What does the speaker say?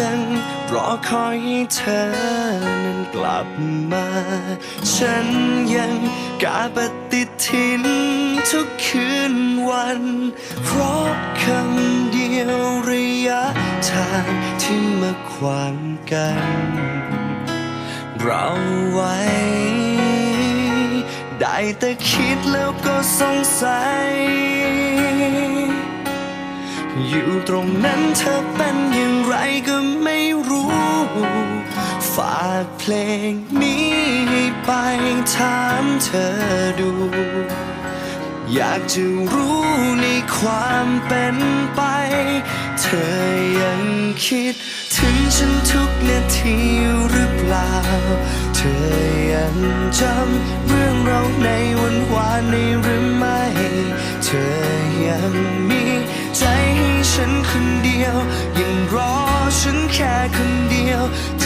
ยังรอคอยให้เธอนั้นกลับมา ฉันยังกาปฏิทินทุกคืนวัน เพราะคำเดียวระยะทางที่มาขวางกัน เราไว้ ได้แต่คิดแล้วก็สงสัย อยู่ตรงนั้นเธอเป็นอย่างไรก็ ฝากเพลงนี้ให้ไปถามเธอดู อยากจะรู้ในความเป็นไป เธอยังคิด ถึงฉันทุกนาทีหรือเปล่า เธอยังจำเรื่องเราในวันวานในหรือไม่ เธอยังมี